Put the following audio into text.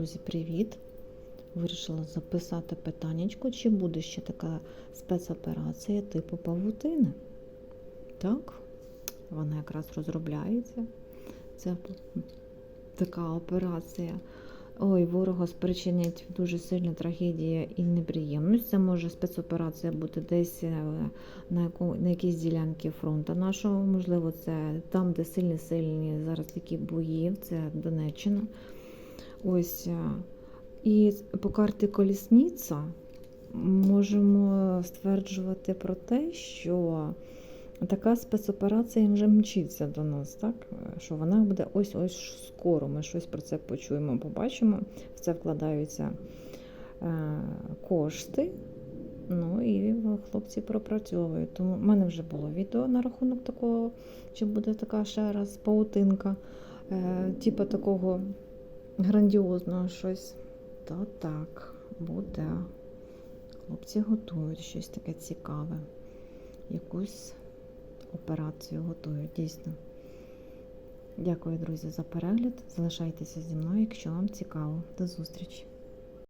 Друзі, привіт! Вирішила записати питаннячко, чи буде ще така спецоперація типу павутини. Так, вона якраз розробляється. Це така операція. Ой, ворога спричинять дуже сильна трагедія і неприємність. Це може спецоперація бути десь е, на, яку, на якійсь ділянці фронту нашого. Можливо, це там, де сильні сильні зараз такі бої, це Донеччина. Ось. е, І по карті колісниця можемо стверджувати про те, що така спецоперація вже мчиться до нас, так? що вона буде ось-ось скоро. Ми щось про це почуємо, побачимо. В це вкладаються е, кошти. Ну і хлопці пропрацьовують. Тому в мене вже було відео на рахунок такого, чи буде така ще раз паутинка, е, типу такого грандіозного щось. То так, буде. Хлопці готують щось таке цікаве. Якусь операцію готують, дійсно. Дякую, друзі, за перегляд. Залишайтеся зі мною, якщо вам цікаво. До зустрічі!